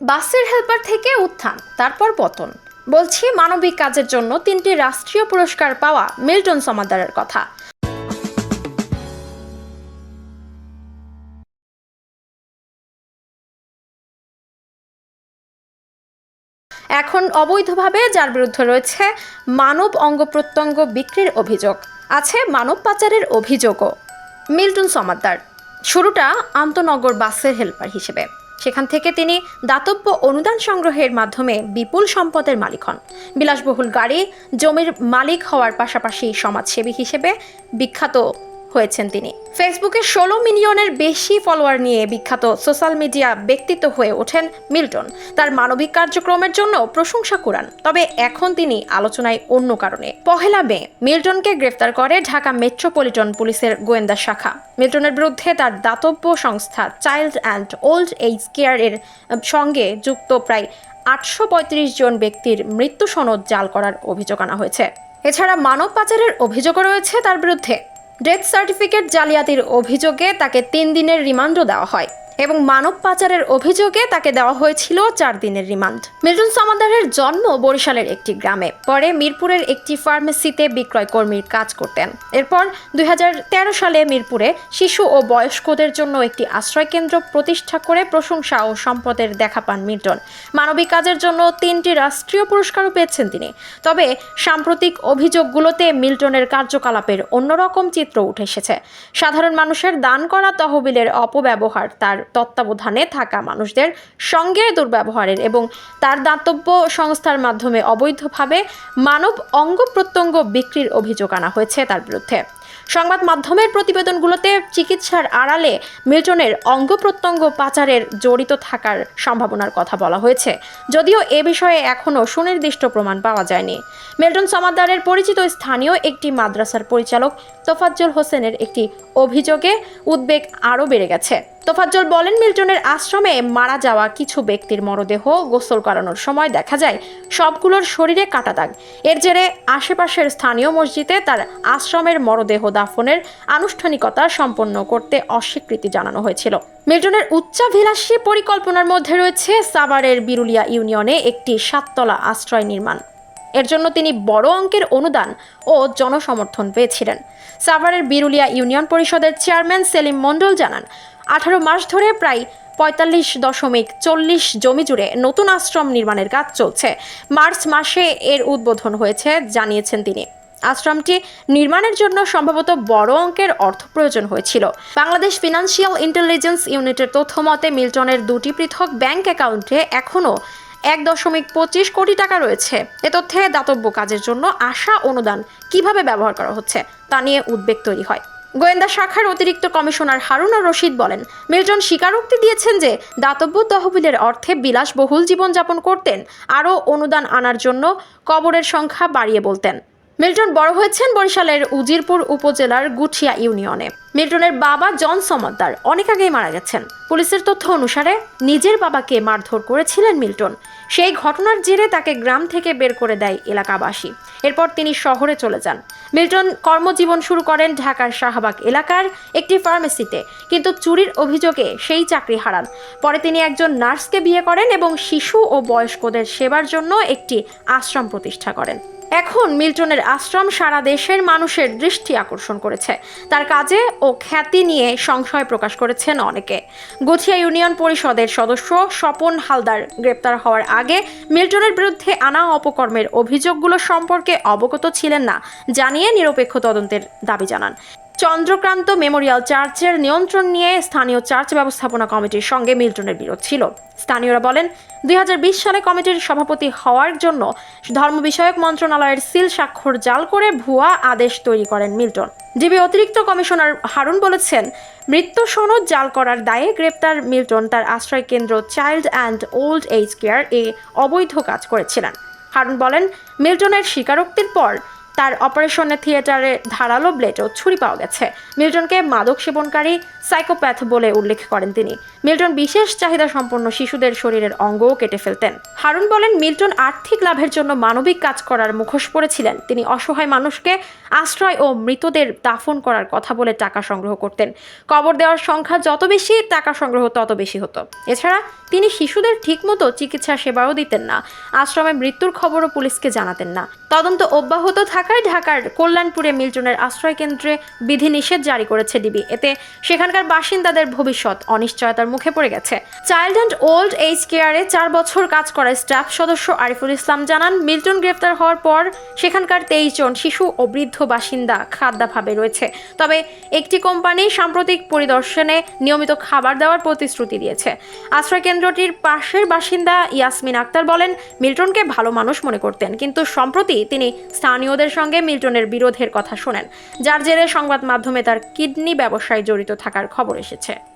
বাসের হেল্পার থেকে উত্থান, তারপর পতন। বলছি, মানবিক কাজের জন্য তিনটি রাষ্ট্রীয় পুরস্কার পাওয়া মিল্টন সমাদারের কথা। এখন অবৈধভাবে যার বিরুদ্ধে রয়েছে মানব অঙ্গ প্রত্যঙ্গ বিক্রির অভিযোগ, আছে মানব পাচারের অভিযোগও। মিল্টন সমাদ্দার শুরুটা আন্তনগর বাসের হেল্পার হিসেবে। সেখান থেকে তিনি দাতব্য অনুদান সংগ্রহের মাধ্যমে বিপুল সম্পদের মালিক হন। বিলাসবহুল গাড়ি, জমির মালিক হওয়ার পাশাপাশি সমাজসেবী হিসেবে বিখ্যাত হয়েছেন তিনি। ফেসবুকে ষোলো মিলিয়নের বেশি ফলোয়ার নিয়ে বিখ্যাত সোশ্যাল মিডিয়া ব্যক্তিত্ব হয়ে ওঠেন মিল্টন। তার মানবিক কার্যক্রমের জন্য প্রশংসা কুড়ান। তবে এখন তিনি আলোচনায় অন্য কারণে। পহেলা মে, মিল্টনকে গ্রেফতার করে ঢাকা মেট্রোপলিটন পুলিশের গোয়েন্দা শাখা। মিল্টনের বিরুদ্ধে তার দাতব্য সংস্থা child and old age care এর সঙ্গে যুক্ত প্রায় আটশো পঁয়ত্রিশ জন ব্যক্তির মৃত্যু সনদ জাল করার অভিযোগ আনা হয়েছে। এছাড়া মানব পাচারের অভিযোগও রয়েছে তার বিরুদ্ধে। ডেথ সার্টিফিকেট জালিয়াতির অভিযোগে তাকে তিন দিনের রিমান্ডও দেওয়া হয়। এবং মানব পাচারের অভিযোগে তাকে দেওয়া হয়েছিল চার দিনের রিমান্ড। মিল্টন সামাদারের জন্ম বরিশালের একটি গ্রামে। পরে মিরপুরের একটি ফার্মেসিতে বিক্রয় কর্মীর কাজ করতেন। এরপর দুই হাজার তেরো সালে মিরপুরে শিশু ও বয়স্কদের জন্য একটি আশ্রয়কেন্দ্র প্রতিষ্ঠা করে প্রশংসা ও সম্পদের দেখা পান মিল্টন মানবিক কাজের জন্য তিনটি রাষ্ট্রীয় পুরস্কারও পেয়েছেন তিনি। তবে সাম্প্রতিক অভিযোগগুলোতে মিল্টনের কার্যকলাপের অন্যরকম চিত্র উঠে এসেছে। সাধারণ মানুষের দান করা তহবিলের অপব্যবহার তার তত্ত্বাবধানে থাকা মানুষদের সঙ্গে দুর্ব্যবহারের এবং তার দাতব্য সংস্থার মাধ্যমে অবৈধভাবে মানব অঙ্গ প্রত্যঙ্গ বিক্রির অভিযোগ আনা হয়েছে তার বিরুদ্ধে। সংবাদ মাধ্যমের প্রতিবেদনগুলোতে চিকিৎসার আড়ালে মিল্টনের অঙ্গ প্রত্যঙ্গ পাচারের জড়িত থাকার সম্ভাবনার কথা বলা হয়েছে। যদিও এ বিষয়ে এখনও সুনির্দিষ্ট প্রমাণ পাওয়া যায়নি। মিল্টন সমাদ্দারের পরিচিত স্থানীয় একটি মাদ্রাসার পরিচালক তোফাজ্জল হোসেনের একটি অভিযোগে উদ্বেগ আরও বেড়ে গেছে। তোফাজ্জল বলেন, মিল্টনের আশ্রমে মারা যাওয়া কিছু ব্যক্তির মরদেহ গোসল করানোর সময় দেখা যায়, সবগুলোর শরীরে কাটা দাগ। এর জেরে আশেপাশের স্থানীয় মসজিদে তার আশ্রমের মরদেহ দাফনের আনুষ্ঠানিকতা সম্পন্ন করতে অস্বীকৃতি জানানো হয়েছিল। মিল্টনের উচ্চাভিলাষী পরিকল্পনার মধ্যে রয়েছে সাভারের বিরুলিয়া ইউনিয়নে একটি সাততলা আশ্রয় নির্মাণ। এর জন্য তিনি বড় অঙ্কের অনুদান ও জনসমর্থন পেয়েছিলেন। সাভারের বিরুলিয়া ইউনিয়ন পরিষদের চেয়ারম্যান সেলিম মণ্ডল জানান আঠারো মাস ধরে প্রায় পঁয়তাল্লিশ দশমিক চল্লিশ জমি জুড়ে নতুন আশ্রম নির্মাণের কাজ চলছে। মার্চ মাসে এর উদ্বোধন হয়েছে, জানিয়েছেন তিনি। আশ্রমটি নির্মাণের জন্য সম্ভবত বড় অঙ্কের অর্থ প্রয়োজন হয়েছিল। বাংলাদেশ ফিনান্সিয়াল ইন্টেলিজেন্স ইউনিটের তথ্য মতে, মিল্টনের দুটি পৃথক ব্যাংক অ্যাকাউন্টে এখনও এক দশমিক পঁচিশ কোটি টাকা রয়েছে। এ তথ্যে দাতব্য কাজের জন্য আশা অনুদান কীভাবে ব্যবহার করা হচ্ছে তা নিয়ে উদ্বেগ তৈরি হয়। গোয়েন্দা শাখার অতিরিক্ত কমিশনার হারুনা রশিদ বলেন মিল্টন স্বীকারোক্তি দিয়েছেন যে দাতব্য তহবিলের অর্থে বিলাসবহুল জীবনযাপন করতেন, আরও অনুদান আনার জন্য কবরের সংখ্যা বাড়িয়ে বলতেন। মিল্টন বড় হয়েছেন বরিশালের উজিরপুর উপজেলার গুঠিয়া ইউনিয়নে। মিল্টনের বাবা জন সমদ্দার অনেক আগেই মারা গেছেন। পুলিশের তথ্য অনুসারে নিজের বাবাকে মারধর করেছিলেন মিল্টন। সেই ঘটনার জেরে তাকে গ্রাম থেকে বের করে দেয় এলাকাবাসী। এরপর তিনি শহরে চলে যান। মিল্টন কর্মজীবন শুরু করেন ঢাকার শাহবাগ এলাকার একটি ফার্মেসিতে, কিন্তু চুরির অভিযোগে সেই চাকরি হারান। পরে তিনি একজন নার্সকে বিয়ে করেন এবং শিশু ও বয়স্কদের সেবার জন্য একটি আশ্রম প্রতিষ্ঠা করেন। এখন মিল্টনের আশ্রম সারা দেশের মানুষের দৃষ্টি আকর্ষণ করেছে। তার কাজে ও খ্যাতি নিয়ে সংশয় প্রকাশ করেছেন অনেকে। গুছিয়া ইউনিয়ন পরিষদের সদস্য স্বপন হালদার গ্রেপ্তার হওয়ার আগে মিল্টনের বিরুদ্ধে আনা অপকর্মের অভিযোগগুলো সম্পর্কে অবগত ছিলেন না, জানিয়ে নিরপেক্ষ তদন্তের দাবি জানান। চন্দ্রক্রান্ত মেমোরিয়াল চার্চের নিয়ন্ত্রণ নিয়ে স্থানীয় চার্চ ব্যবস্থাপনা কমিটির সঙ্গে মিল্টনের বিরোধ ছিল। স্থানীয়রা বলেন, দুই সালে কমিটির সভাপতি হওয়ার জন্য ধর্ম বিষয়ক মন্ত্রণালয়ের সিল স্বাক্ষর জাল করে ভুয়া আদেশ তৈরি করেন মিল্টন। ডিবি অতিরিক্ত কমিশনার হারুন বলেছেন, মৃত্যু সনদ জাল করার দায়ে গ্রেপ্তার মিল্টন তার আশ্রয় কেন্দ্র child and old age care এ অবৈধ কাজ করেছিলেন। হারুন বলেন, মিল্টনের স্বীকারোক্তির পর তার অপারেশনে থিয়েটারে ধারালো ব্লেড ও ছুরি পাওয়া গেছে। মিল্টনকে মাদক সেবনকারী সাইকোপ্যাথ বলে উল্লেখ করেন তিনি। মিল্টন বিশেষ চাহিদা সম্পন্ন শিশুদের শরীরের অঙ্গও কেটে ফেলতেন। হারুন বলেন, মিল্টন আর্থিক লাভের জন্য মানবিক কাজ করার মুখোশ পড়েছিলেন। তিনি অসহায় মানুষকে আশ্রয় ও মৃতদের দাফন করার কথা বলে টাকা সংগ্রহ করতেন। কবর দেওয়ার সংখ্যা যত বেশি, টাকা সংগ্রহ তত বেশি হতো। এছাড়া তিনি শিশুদের ঠিকমতো চিকিৎসা সেবাও দিতেন না। আশ্রমে মৃত্যুর খবরও পুলিশকে জানাতেন না। তদন্ত অব্যাহত থাকায় ঢাকার কল্যাণপুরে মিল্টনের আশ্রয় কেন্দ্রে বিধিনিষেধ জারি করেছে ডিবি। এতে সেখানকার বাসিন্দাদের ভবিষ্যৎ অনিশ্চয়তার মুখে পড়ে গেছে। চাইল্ড অ্যান্ড ওল্ড এইজ কেয়ারে চার বছর কাজ করা স্টাফ সদস্য আরিফুল ইসলাম জানান মিল্টন গ্রেফতার হওয়ার পর সেখানকার তেইশ জন শিশু ও বৃদ্ধ বাসিন্দা খাদ্যাভাবে রয়েছে। তবে একটি কোম্পানি সাম্প্রতিক পরিদর্শনে নিয়মিত খাবার দেওয়ার প্রতিশ্রুতি দিয়েছে। আশ্রয় কেন্দ্রটির পাশের বাসিন্দা ইয়াসমিন আক্তার বলেন মিল্টনকে ভালো মানুষ মনে করতেন, কিন্তু সম্প্রতি তিনি স্থানীয়দের সঙ্গে মিল্টনের বিরোধের কথা শোনেন। যার জেরে সংবাদ মাধ্যমে তার কিডনি ব্যবসায় জড়িত থাকার খবর এসেছে।